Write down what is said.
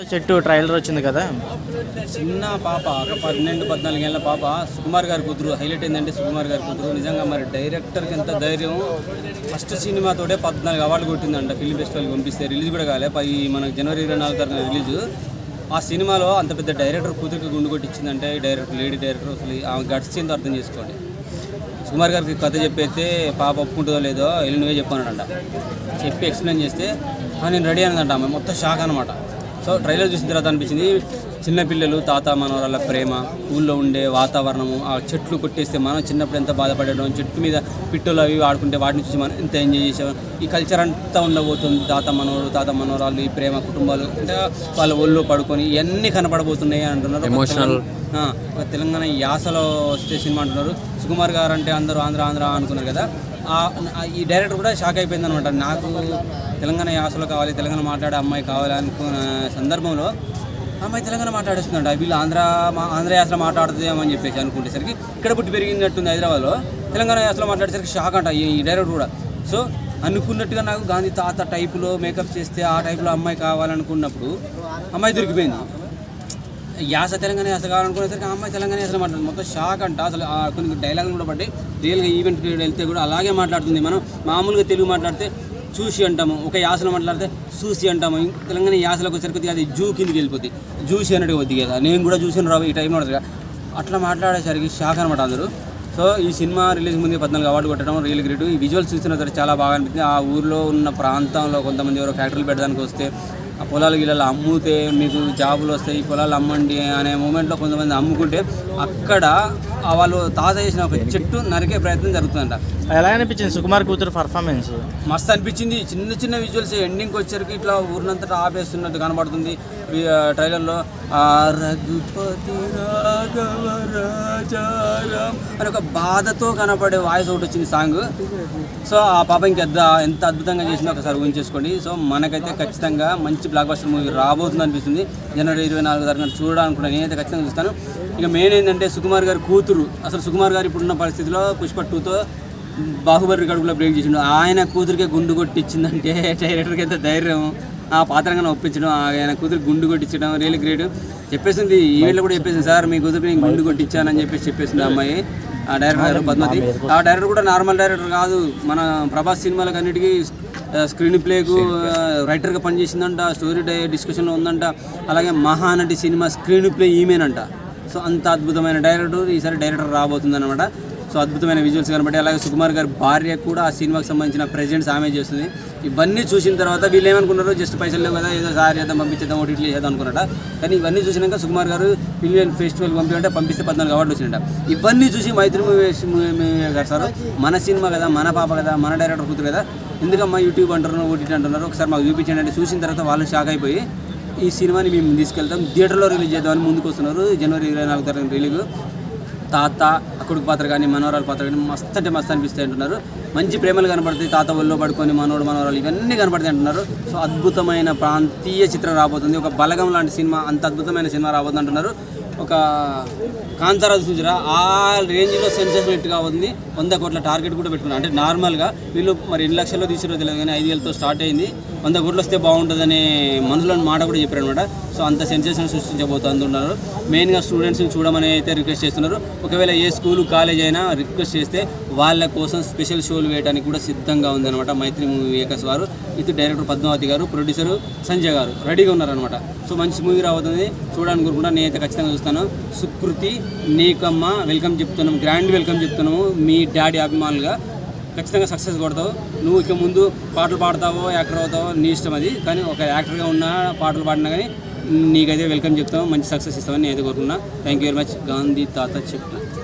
చెట్టు ట్రైలర్ వచ్చింది కదా. చిన్న పాప ఒక పన్నెండు పద్నాలుగు ఏళ్ళ పాప సుకుమార్ గారి కూతురు. హైలైట్ ఏంటంటే సుకుమార్ గారి కూతురు. నిజంగా మరి డైరెక్టర్కి ఎంత ధైర్యం. ఫస్ట్ సినిమాతోటే పద్నాలుగు అవార్డు కొట్టిందంట. ఫిల్మ్ ఫెస్టివల్కి పంపిస్తే రిలీజ్ కూడా కాలే. పై మనకు జనవరి ఇరవై నాలుగు తారీఖున రిలీజ్. ఆ సినిమాలో అంత పెద్ద డైరెక్టర్ కూతురికి గుండు కొట్టించిందంటే డైరెక్టర్ లేడీ డైరెక్టర్ అసలు ఆమె గడిచిందో అర్థం చేసుకోండి. సుకుమార్ గారికి కథ చెప్పైతే పాప ఒప్పుకుంటుందో లేదో వెళ్ళి నువ్వే చెప్పానంట చెప్పి ఎక్స్ప్లెయిన్ చేస్తే నేను రెడీ అన్నదంట ఆమె. మొత్తం షాక్ అనమాట సో ట్రైలర్ చూసిన తర్వాత అనిపించింది. చిన్నపిల్లలు తాత మనవరాల ప్రేమ ఊళ్ళో ఉండే వాతావరణము ఆ చెట్లు కొట్టేస్తే మనం చిన్నప్పుడు ఎంత బాధపడడం చెట్టు మీద పిట్టలు అవి ఆడుకుంటే వాటిని చూసి మనం ఎంత ఎంజాయ్ చేసాం ఈ కల్చర్ అంతా ఉండబోతుంది తాత మనవరు తాత మనవరాలు ఈ ప్రేమ కుటుంబాలు అంటే వాళ్ళ ఒళ్ళు పడుకొని ఇవన్నీ కనపడబోతున్నాయి అంటున్నారు. ఎమోషనల్ తెలంగాణ యాసలో వస్తే సినిమా అంటున్నారు. సుకుమార్ గారు అంటే అందరూ ఆంధ్ర ఆంధ్ర అనుకున్నారు కదా. ఈ డైరెక్టర్ కూడా షాక్ అయిపోయింది అనమాట. నాకు తెలంగాణ యాసలో కావాలి తెలంగాణ మాట్లాడే అమ్మాయి కావాలి అనుకున్న సందర్భంలో అమ్మాయి తెలంగాణ మాట్లాడేస్తుందంట. వీళ్ళు ఆంధ్ర మా- ఆంధ్ర యాసలో మాట్లాడుతుందేమో అని చెప్పేసి అనుకునేసరికి ఇక్కడ పుట్టి పెరిగినట్టుంది హైదరాబాద్లో. తెలంగాణ యాసలో మాట్లాడేసరికి షాక్ అంట ఈ డైరెక్ట్ డైరెక్టర్ కూడా. సో అనుకున్నట్టుగా నాకు గాంధీ తాత టైపులో మేకప్ చేస్తే ఆ టైపులో అమ్మాయి కావాలనుకున్నప్పుడు అమ్మాయి దొరికిపోయింది. యాస తెలంగాణ యాస కావాలనుకునేసరికి అమ్మాయి తెలంగాణ యాసలో మాట్లాడుతుంది. మొత్తం షాక్ అంట. అసలు కొన్ని డైలాగులు కూడా పడ్డాయి. రియల్గా ఈవెంట్కి వెళ్తే కూడా అలాగే మాట్లాడుతుంది. మనం మామూలుగా తెలుగు మాట్లాడితే చూసి అంటాము. ఒక యాసలో మాట్లాడితే చూసి అంటాము. తెలంగాణ యాసలకు వచ్చేసరికి అది జూ కిందకి వెళ్ళిపోద్ది. జూసి అన్నట్టుగా వద్ది కదా. నేను కూడా చూసాను రావు ఈ టైంలో ఉంటుంది కదా. అట్లా మాట్లాడేసరికి షాక్ అనమాట అందరూ. సో ఈ సినిమా రిలీజ్ ముందు పద్నాలుగు అవార్డు కొట్టడం రియల్ గ్రేట్. ఈ విజువల్స్ చూసిన తర్వాత చాలా బాగా అనిపించింది ఆ ఊర్లో ఉన్న ప్రాంతంలో కొంతమంది ఎవరో ఫ్యాక్టరీలు పెట్టడానికి వస్తే ఆ పొలాలు గిలాలు అమ్ముతే మీకు జాబులు వస్తాయి ఈ పొలాలు అమ్మండి అనే మూమెంట్లో కొంతమంది అమ్ముకుంటే అక్కడ వాళ్ళు తాత చేసిన ఒక చెట్టు నరికే ప్రయత్నం జరుగుతుందంట. ఎలా అనిపించింది? సుకుమార్ కూతురు పర్ఫార్మెన్స్ మస్తు అనిపించింది. చిన్న చిన్న విజువల్స్ ఎండింగ్కి వచ్చరికి ఇట్లా ఊరినంతటా ఆపేస్తున్నట్టు కనబడుతుంది. ట్రైలర్లో ఆ రఘుపతి అని ఒక బాధతో కనపడే వాయిస్ ఒకటి వచ్చింది సాంగ్ సో ఆ పాప ఇంకెద్ద ఎంత అద్భుతంగా చేసిందో ఒకసారి ఊహించేసుకోండి. సో మనకైతే ఖచ్చితంగా మంచి బ్లాక్ బస్టర్ మూవీ రాబోతుంది అనిపిస్తుంది. జనవరి ఇరవై నాలుగు తారీఖున చూడాలనుకుంటున్నాను నేనైతే ఖచ్చితంగా చూస్తాను. ఇక మెయిన్ ఏంటంటే సుకుమార్ గారి కూతురు అసలు సుకుమార్ గారు ఇప్పుడున్న పరిస్థితిలో పుష్ప టూతో బాహుబలి కడుపులో బ్రేక్ చేసిండు. ఆయన కూతురికే గుండు కొట్టించిందంటే డైరెక్టర్కి ఎంత ధైర్యం? ఆ పాత్రంగా ఒప్పించడం ఆయన కూతురికి గుండు కొట్టించడం రియల్ గ్రేట్ చెప్పేసింది ఈవెంట్లో కూడా చెప్పేసింది సార్ మీ కూతురికి నేను గుండు కొట్టించానని చెప్పేసి చెప్పేసింది అమ్మాయి ఆ డైరెక్టర్ గారు పద్మతి ఆ డైరెక్టర్ కూడా నార్మల్ డైరెక్టర్ కాదు. మన ప్రభాస్ సినిమాలకు అన్నిటికీ స్క్రీన్ ప్లేకు రైటర్గా పనిచేసిందంట స్టోరీ డై డిస్కషన్లో ఉందంట అలాగే మహానటి సినిమా స్క్రీన్ ప్లే ఈమెనంట. సో అంత అద్భుతమైన డైరెక్టర్ ఈసారి డైరెక్టర్ రాబోతుంది అనమాట సో అద్భుతమైన విజువల్స్ కనబట్టి అలాగే సుకుమార్ గారి భార్య కూడా ఆ సినిమాకి సంబంధించిన ప్రెజెంట్స్ ఆమె చేస్తుంది. ఇవన్నీ చూసిన తర్వాత వీళ్ళు ఏమనుకున్నారు జస్ట్ పైసలు లేవు కదా ఏదో సార్ చేద్దాం పంపించేద్దాం ఓటీటీ చేద్దాం అనుకున్నట కానీ ఇవన్నీ చూసినాక సుకుమార్ గారు ఫిలిం ఫెస్టివల్ పంపించంటే పంపిస్తే పద్నాలుగు అవార్డు వచ్చినట ఇవన్నీ చూసి మైత్రి మూవీస్ గారు సార్ మన సినిమా కదా మన పాప కదా మన డైరెక్టర్ కూతురు కదా ఎందుకమ్మా యూట్యూబ్ అంటున్నారు ఓటీటీ అంటున్నారు ఒకసారి మాకు చూపించండి అంటే చూసిన తర్వాత వాళ్ళు షాక్ అయిపోయి ఈ సినిమాని మేము తీసుకెళ్తాం థియేటర్లో రిలీజ్ చేద్దామని ముందుకు వస్తున్నారు జనవరి ఇరవై నాలుగు తారీఖు రిలీజ్ తాత అక్కడికి పాత్ర కానీ మనవరాల పాత్ర కానీ మస్తు అంటే మస్తు అనిపిస్తాయి అంటున్నారు మంచి ప్రేమలు కనపడతాయి తాత ఒళ్ళో పడుకొని మనోడు మనవరాలు ఇవన్నీ కనపడతాయి అంటున్నారు. సో అద్భుతమైన ప్రాంతీయ చిత్రం రాబోతుంది. ఒక బలగం లాంటి సినిమా అంత అద్భుతమైన సినిమా రాబోతుంది అంటున్నారు. ఒక కాంతారాజు చూసిరా ఆ రేంజ్లో సెన్సేషన్ హిట్ కావద్దు వంద కోట్ల టార్గెట్ కూడా పెట్టుకున్నారు. అంటే నార్మల్గా వీళ్ళు మరి ఎన్ని లక్షల్లో తీసిరో తెలియదు కానీ ఐదు వేలతో స్టార్ట్ అయింది. వంద కోట్లు వస్తే బాగుంటుందనే మనసులోని మాట కూడా చెప్పారు అనమాట సో అంత సెన్సేషన్ సృష్టించబోతున్నారు మెయిన్గా స్టూడెంట్స్ని చూడమని అయితే రిక్వెస్ట్ చేస్తున్నారు. ఒకవేళ ఏ స్కూల్ కాలేజ్ అయినా రిక్వెస్ట్ చేస్తే వాళ్ళ కోసం స్పెషల్ షోలు వేయడానికి కూడా సిద్ధంగా ఉందన్నమాట మైత్రి మూవీ మేకర్స్ వారు. ఇది డైరెక్టర్ పద్మావతి గారు ప్రొడ్యూసర్ సంజయ్ గారు. రెడీగా ఉన్నారనమాట సో మంచి మూవీ రాబోతుంది. కోరుకుంటా నేనైతే ఖచ్చితంగా చూస్తాను. సుకృతి నీకమ్మ వెల్కమ్ చెప్తున్నాము గ్రాండ్ వెల్కమ్ చెప్తున్నాము. మీ డాడీ అభిమానులుగా. ఖచ్చితంగా సక్సెస్ కొడతావు. నువ్వు ఇక ముందు పాటలు పాడతావో యాక్టర్ అవుతావో నీ ఇష్టం అది. కానీ ఒక యాక్టర్గా ఉన్నా పాటలు పాడినా కానీ నీకైతే వెల్కమ్ చెప్తాం మంచి సక్సెస్ ఇస్తామని నేను అయితే కోరుకున్నా thank you very much Gandhi తాత చెప్తాను